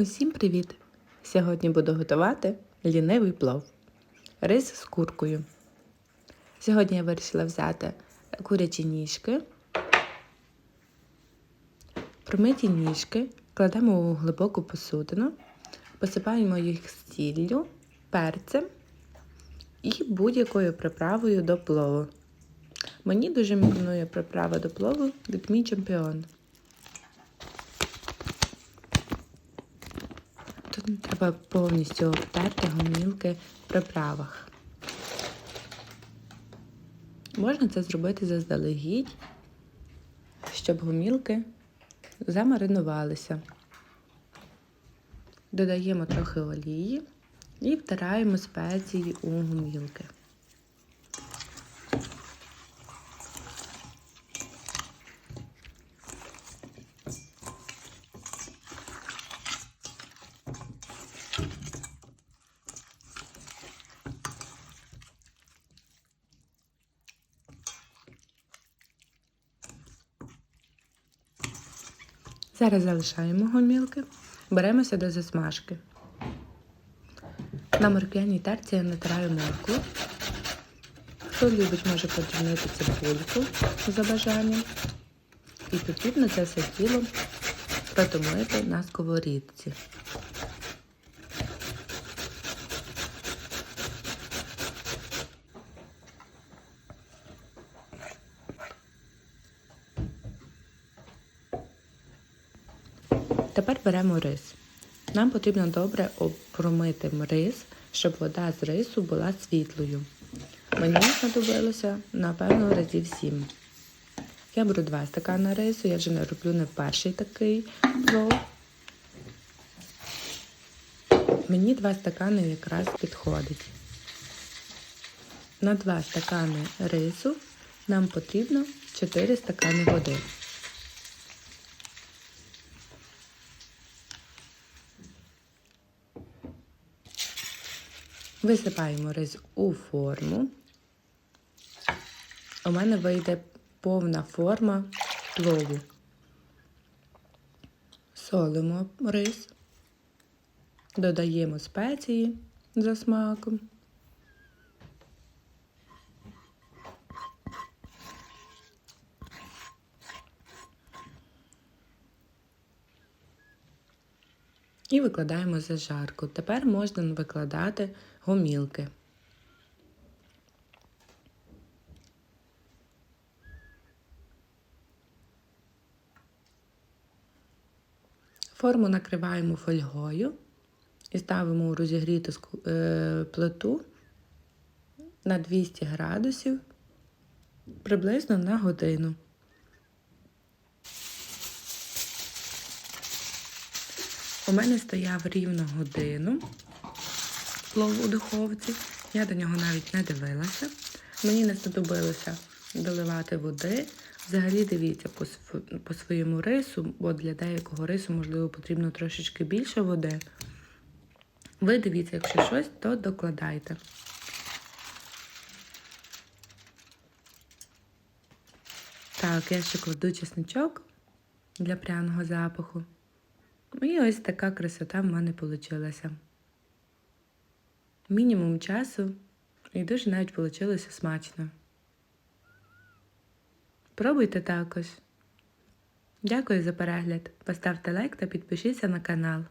Усім привіт! Сьогодні буду готувати лінивий плов. Рис з куркою. Сьогодні я вирішила взяти курячі ніжки. Промиті ніжки кладемо у глибоку посудину, посипаємо їх сіллю, перцем і будь-якою приправою до плову. Мені дуже імпонує приправа до плову від мій чемпіон. Тут треба повністю обтерти гомілки в приправах. Можна це зробити заздалегідь, щоб гомілки замаринувалися. Додаємо трохи олії і втираємо спеції у гомілки. Зараз залишаємо гомілки, беремося до засмажки. На морквяній терці я натираю моркву. Хто любить, може подрібнити цибульку за бажанням. І потрібно це все тіло протомити на сковорідці. Тепер беремо рис. Нам потрібно добре промити рис, щоб вода з рису була світлою. Мені знадобилося, напевно, разів 7. Я беру 2 стакани рису, я вже не роблю не перший такий плов. Мені 2 стакани якраз підходить. На 2 стакани рису нам потрібно 4 стакани води. Висипаємо рис у форму. У мене вийде повна форма плову. Солимо рис, додаємо спеції за смаком. І викладаємо зажарку. Тепер можна викладати гомілки. Форму накриваємо фольгою і ставимо у розігріту плиту на 200 градусів приблизно на годину. У мене стояв рівно годину плов у духовці. Я до нього навіть не дивилася. Мені не знадобилося доливати води. Взагалі дивіться по, по своєму рису, бо для деякого рису, можливо, потрібно трошечки більше води. Ви дивіться, якщо щось, то докладайте. Так, я ще кладу чесничок для пряного запаху. І ось така красота в мене вийшла. Мінімум часу і дуже навіть вийшло смачно. Пробуйте також. Дякую за перегляд. Поставте лайк та підпишіться на канал.